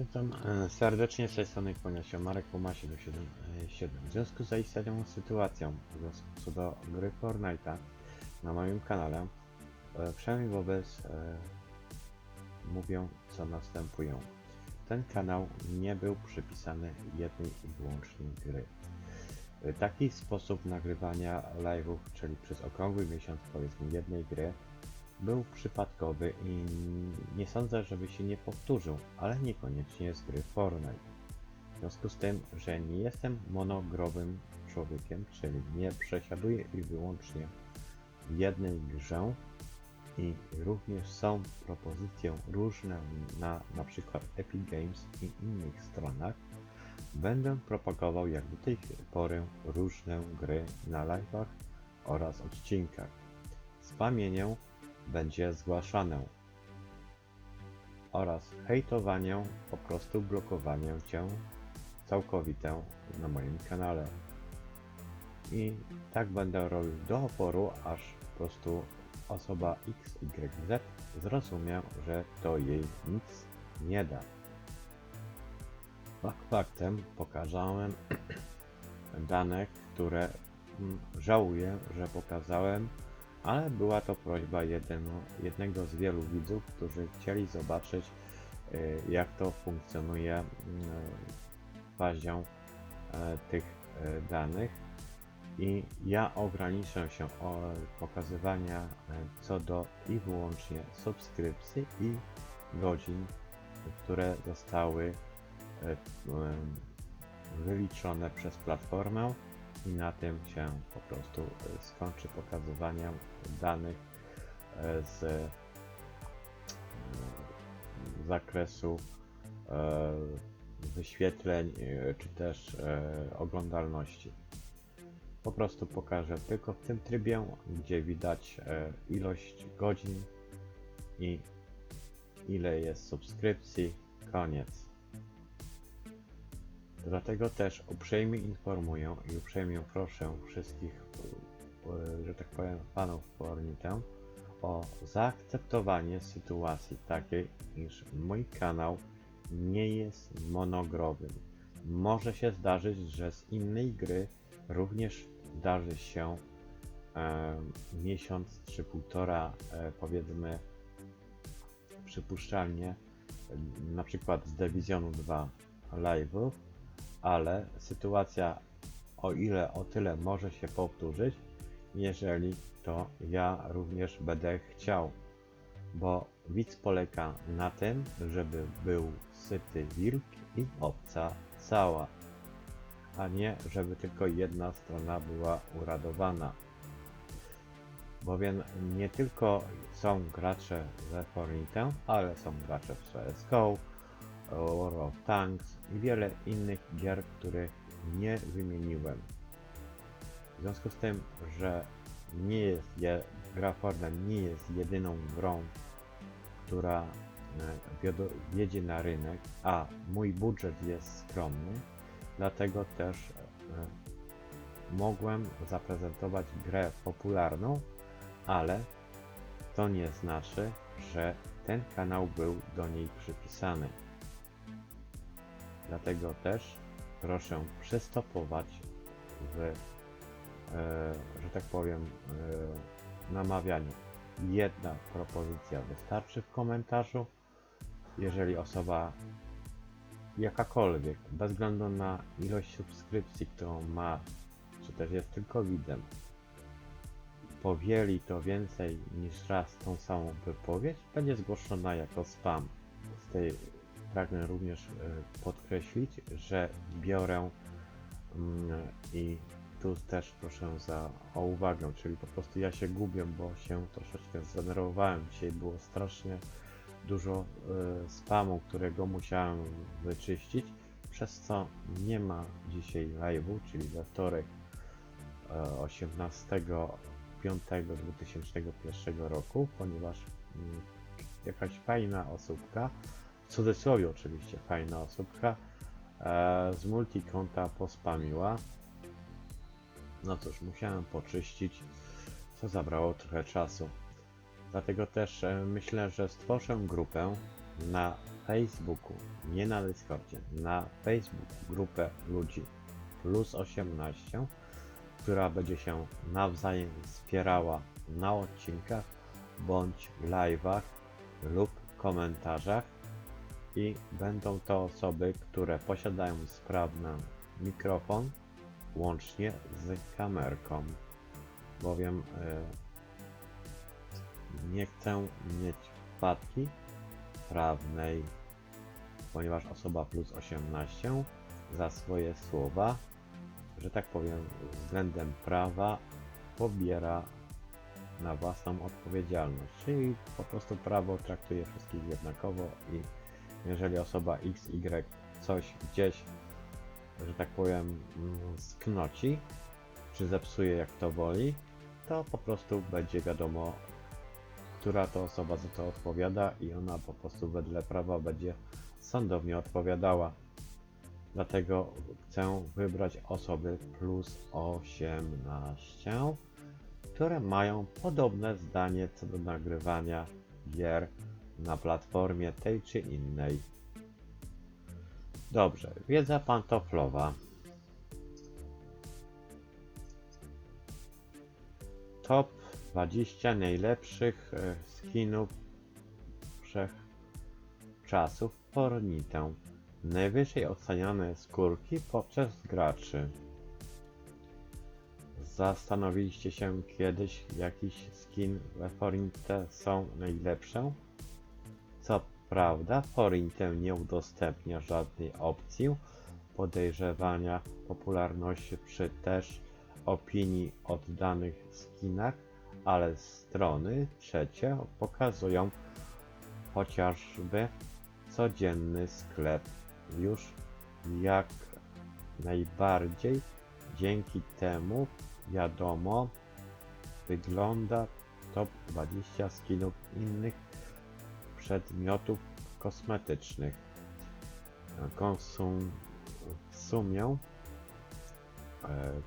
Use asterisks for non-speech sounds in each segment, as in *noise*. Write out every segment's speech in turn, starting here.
Witam e, serdecznie z tej strony kłania się Marek Puma 777. W związku z zaistniałą sytuacją co do gry Fortnite'a na moim kanale, e, przynajmniej wobec e, mówią co następują. Ten kanał nie był przypisany jednej i wyłącznie gry. E, Taki sposób nagrywania live'ów, czyli przez okrągły miesiąc powiedzmy jednej gry, był przypadkowy i nie sądzę, żeby się nie powtórzył, ale niekoniecznie z gry Fortnite. W związku z tym, że nie jestem monogrowym człowiekiem, czyli nie przesiaduję i wyłącznie w jednej grze i również są propozycje różne na na przykład Epic Games i innych stronach, będę propagował jak do tej pory różne gry na live'ach oraz odcinkach. Spamienie będzie zgłaszane oraz hejtowanie, po prostu blokowanie cię całkowite na moim kanale. I tak będę robił do oporu, aż po prostu osoba XYZ zrozumie, że to jej nic nie da. Fakt faktem pokazałem *clears throat* dane, które mm, żałuję, że pokazałem, ale była to prośba jednego, jednego z wielu widzów, którzy chcieli zobaczyć, y, jak to funkcjonuje y, bazą e, tych e, danych. I ja ograniczę się od pokazywania e, co do i wyłącznie subskrypcji i godzin, które zostały wyliczone przez platformę i na tym się po prostu e, skończy pokazywanie danych e, z e, zakresu wyświetleń czy też oglądalności. Po prostu pokażę tylko w tym trybie, gdzie widać ilość godzin i ile jest subskrypcji. Koniec. Dlatego też uprzejmie informuję i uprzejmie proszę wszystkich, e, że tak powiem, panów Fornitę o zaakceptowanie sytuacji takiej, iż mój kanał nie jest monogrowym. Może się zdarzyć, że z innej gry również zdarzy się e, miesiąc czy półtora, e, powiedzmy, przypuszczalnie, na przykład z Dywizjonu 2 live'ów, ale sytuacja o ile o tyle może się powtórzyć, jeżeli to ja również będę chciał, bo widz polega na tym, żeby był syty wilk i owca cała, a nie żeby tylko jedna strona była uradowana. Bowiem nie tylko są gracze ze Fortnite, ale są gracze w CSGO, World of Tanks i wiele innych gier, których nie wymieniłem. W związku z tym, że nie jest je, gra nie jest jedyną grą, która e, wiedzie na rynek, a mój budżet jest skromny, dlatego też e, mogłem zaprezentować grę popularną, ale to nie znaczy, że ten kanał był do niej przypisany. Dlatego też proszę przystopować w, e, że tak powiem, e, namawianiu. Jedna propozycja wystarczy w komentarzu. Jeżeli osoba jakakolwiek, bez względu na ilość subskrypcji, którą ma, czy też jest tylko widzem, powieli to więcej niż raz tą samą wypowiedź, będzie zgłoszona jako spam. Z tej pragnę również e, podkreślić, że biorę mm, i tu też proszę za, o uwagę, czyli po prostu ja się gubię, bo się troszeczkę zdenerwowałem. Dzisiaj było strasznie dużo e, spamu, którego musiałem wyczyścić, przez co nie ma dzisiaj live'u, czyli we wtorek e, 18 2001 roku, ponieważ mm, jakaś fajna osóbka, w cudzysłowie oczywiście fajna osóbka, e, z multikonta pospamiła. No cóż, musiałem poczyścić, co zabrało trochę czasu. Dlatego też e, myślę, że stworzę grupę na Facebooku, nie na Discordzie, na Facebooku grupę ludzi plus 18, która będzie się nawzajem wspierała na odcinkach bądź live'ach lub komentarzach będą to osoby, które posiadają sprawny mikrofon łącznie z kamerką, bowiem e, nie chcę mieć wpadki prawnej, ponieważ osoba plus 18 za swoje słowa, że tak powiem, względem prawa pobiera na własną odpowiedzialność, czyli po prostu prawo traktuje wszystkich jednakowo i jeżeli osoba X, Y coś gdzieś, że tak powiem, mm, sknoci, czy zepsuje jak to woli, to po prostu będzie wiadomo, która to osoba za to odpowiada i ona po prostu wedle prawa będzie sądownie odpowiadała. Dlatego chcę wybrać osoby plus 18, które mają podobne zdanie co do nagrywania gier na platformie tej czy innej. Dobrze, wiedza pantoflowa. Top 20 najlepszych e, skinów wszechczasów Fornitę. Najwyżej oceniane skórki poprzez graczy. Zastanowiliście się kiedyś, jakiś skin we Fornite są najlepsze? Co prawda, Forinte nie udostępnia żadnej opcji podejrzewania popularności przy też opinii o danych skinach, ale strony trzecie pokazują chociażby codzienny sklep już jak najbardziej. Dzięki temu wiadomo wygląda top 20 skinów innych przedmiotów kosmetycznych. Konsum w sumie e,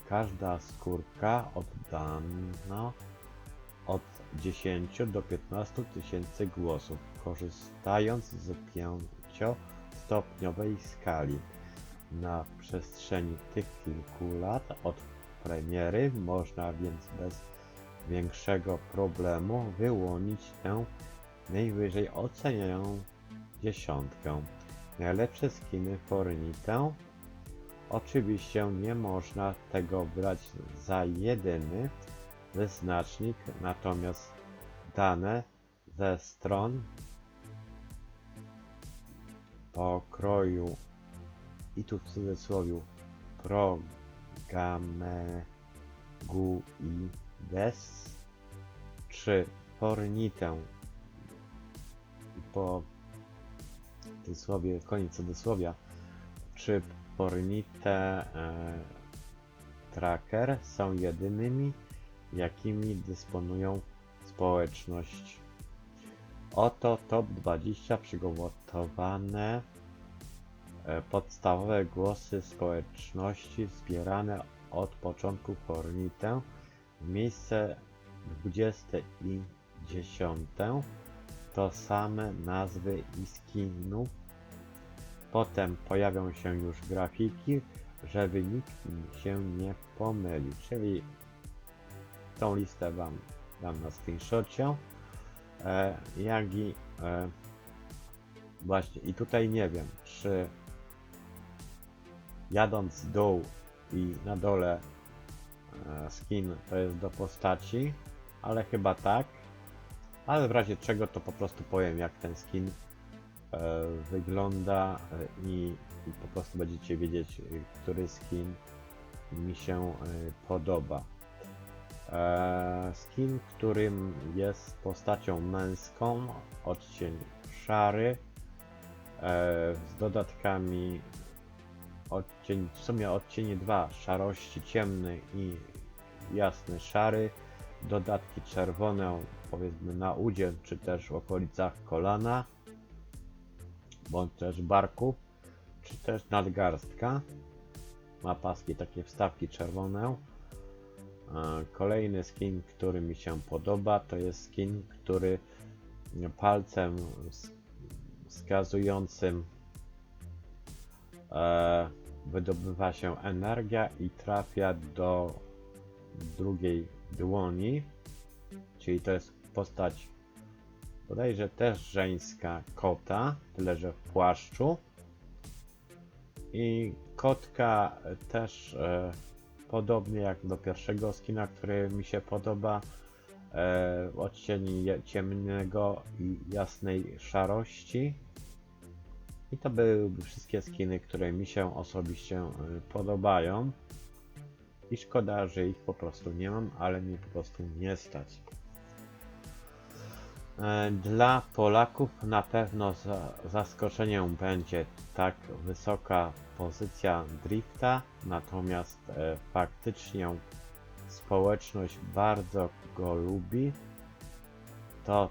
każda skórka oddana od 10 do 15 tysięcy głosów, korzystając z 5-stopniowej skali. Na przestrzeni tych kilku lat od premiery można więc bez większego problemu wyłonić tę najwyżej oceniają dziesiątkę. Najlepsze skiny Fornite. Oczywiście nie można tego brać za jedyny wyznacznik, natomiast dane ze stron pokroju i tu w cudzysłowie Programeguides czy Fornitę po cudzysłowie, koniec cudzysłowia, czy Fornite e, Tracker są jedynymi, jakimi dysponują społeczność. Oto top 20 przygotowane e, podstawowe głosy społeczności zbierane od początku Fornite. Miejsce 20 i 10 to same nazwy i skinów. Potem pojawią się już grafiki, żeby nikt się nie pomylił. Czyli tą listę Wam dam na screenshocie. E, jak i e, właśnie i tutaj nie wiem, czy jadąc w dół i na dole e, skin to jest do postaci, ale chyba tak. Ale w razie czego to po prostu powiem jak ten skin e, wygląda e, i, i po prostu będziecie wiedzieć, e, który skin mi się podoba. Skin, którym jest postacią męską, odcień szary, z dodatkami odcień, w sumie odcienie 2 szarości ciemny i jasny szary, dodatki czerwone powiedzmy na udzie, czy też w okolicach kolana, bądź też barku, czy też nadgarstka. Ma paski takie wstawki czerwone. E, Kolejny skin, który mi się podoba, to jest skin, który palcem wskazującym e, wydobywa się energia i trafia do drugiej dłoni, czyli to jest postać bodajże też żeńska kota, tyle że w płaszczu. I kotka też e, podobnie jak do pierwszego skina, który mi się podoba, e, odcieni ciemnego i jasnej szarości. I to były wszystkie skiny, które mi się osobiście e, podobają. I szkoda, że ich po prostu nie mam, ale mnie po prostu nie stać. E, Dla Polaków na pewno za, zaskoczeniem będzie tak wysoka pozycja drifta, natomiast e, faktycznie społeczność bardzo go lubi. To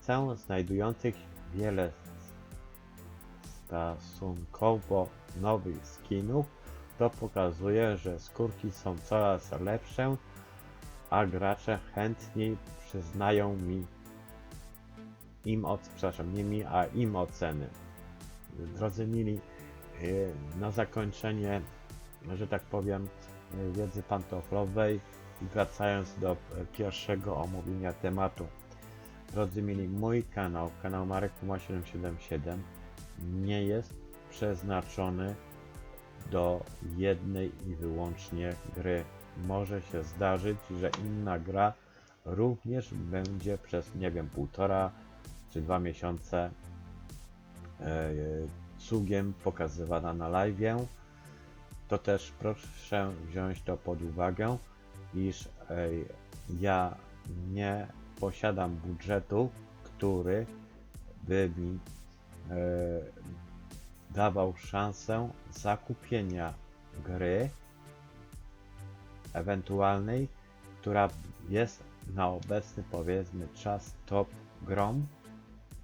cen znajdujących wiele stosunkowo nowych skinów to pokazuje, że skórki są coraz lepsze, a gracze chętniej przyznają mi im od, przepraszam, nie mi, a im oceny. Drodzy mili, yy, na zakończenie, że tak powiem, yy, wiedzy pantoflowej wracając do e, pierwszego omówienia tematu. Drodzy mili, mój kanał, kanał Marek Puma 777 nie jest przeznaczony do jednej i wyłącznie gry. Może się zdarzyć, że inna gra również będzie przez, nie wiem, półtora czy dwa miesiące e, cugiem pokazywana na live. To też proszę wziąć to pod uwagę, iż e, ja nie posiadam budżetu, który by mi e, dawał szansę zakupienia gry ewentualnej, która jest na obecny powiedzmy czas top grą,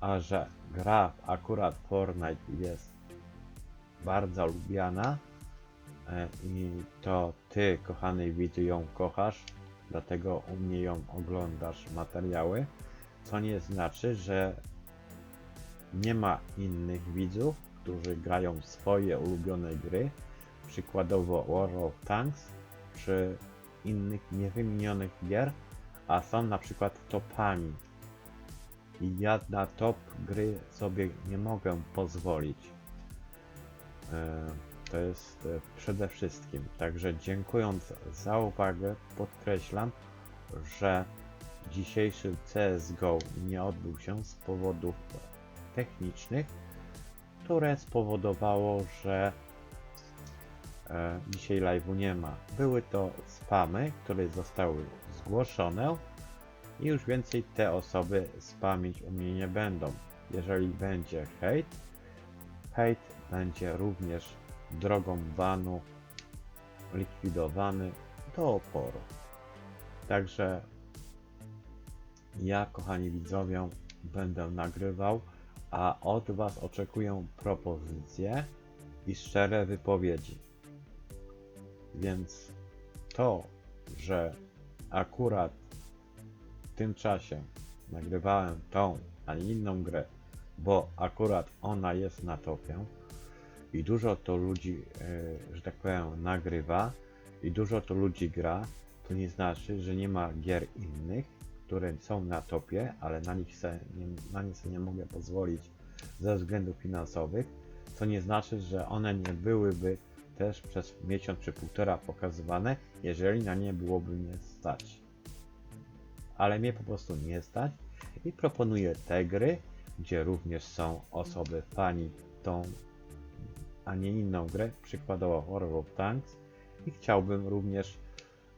a że gra akurat Fortnite jest bardzo lubiana e, i to ty, kochany widzu, ją kochasz, dlatego u mnie ją oglądasz materiały, co nie znaczy, że nie ma innych widzów, którzy grają swoje ulubione gry, przykładowo War of Tanks, czy innych niewymienionych gier, a są na przykład topami. I ja na top gry sobie nie mogę pozwolić. E, To jest e, przede wszystkim. Także dziękując za uwagę, podkreślam, że dzisiejszy CSGO nie odbył się z powodów technicznych, które spowodowało, że e, dzisiaj live'u nie ma. Były to spamy, które zostały zgłoszone i już więcej te osoby spamić u mnie nie będą. Jeżeli będzie hejt, hejt będzie również drogą banu likwidowany do oporu. Także ja, kochani widzowie, będę nagrywał, a od Was oczekuję propozycje i szczere wypowiedzi. Więc to, że akurat tym czasie nagrywałem tą, a nie inną grę, bo akurat ona jest na topie i dużo to ludzi, e, że tak powiem, nagrywa i dużo to ludzi gra, to nie znaczy, że nie ma gier innych, które są na topie, ale na nich se, nie, na nie sobie nie mogę pozwolić ze względów finansowych, co nie znaczy, że one nie byłyby też przez miesiąc czy półtora pokazywane, jeżeli na nie byłoby mnie stać. Ale mnie po prostu nie stać i proponuję te gry, gdzie również są osoby fani tą, a nie inną grę, przykładowo Horror of Tanks i chciałbym również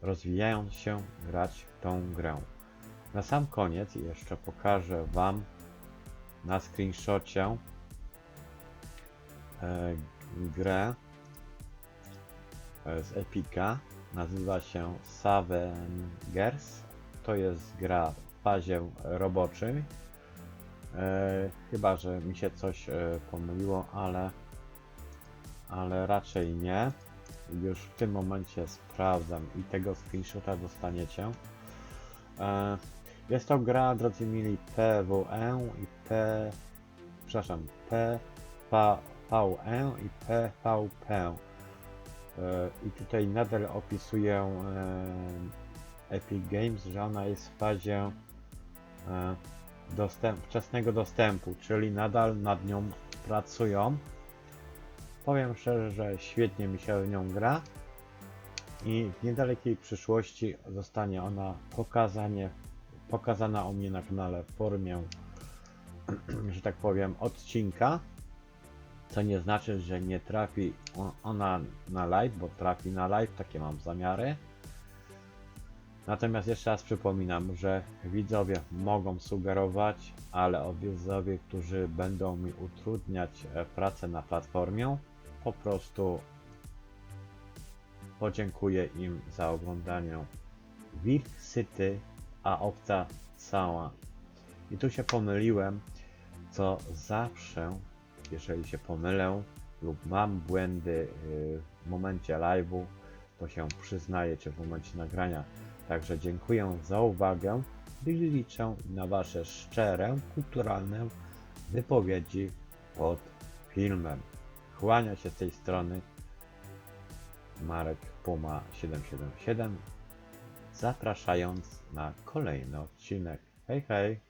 rozwijając się grać tą grę. Na sam koniec jeszcze pokażę Wam na screenshocie e, grę e, z Epica. Nazywa się Savengers. To jest gra w fazie roboczej. E, chyba, że mi się coś e, pomyliło, ale, ale raczej nie. Już w tym momencie sprawdzam i tego screenshota dostaniecie. E, jest to gra, drodzy mili, PWE i przepraszam, PVVE i PVP. E, I tutaj nadal opisuję e, Epic Games, że ona jest w fazie e, dostęp, wczesnego dostępu, czyli nadal nad nią pracują. Powiem szczerze, że świetnie mi się w nią gra i w niedalekiej przyszłości zostanie ona pokazanie, pokazana u mnie na kanale w formie, *clears throat* że tak powiem, odcinka. Co nie znaczy, że nie trafi ona na live, bo trafi na live, takie mam zamiary. Natomiast jeszcze raz przypominam, że widzowie mogą sugerować, ale o widzowie, którzy będą mi utrudniać e, pracę na platformie, po prostu podziękuję im za oglądanie Wilk a owca cała. I tu się pomyliłem, co zawsze, jeżeli się pomylę lub mam błędy y, w momencie live'u, to się przyznaję, czy w momencie nagrania. Także dziękuję za uwagę i liczę na Wasze szczere, kulturalne wypowiedzi pod filmem. Kłania się z tej strony Marek Puma 777 zapraszając na kolejny odcinek. Hej hej!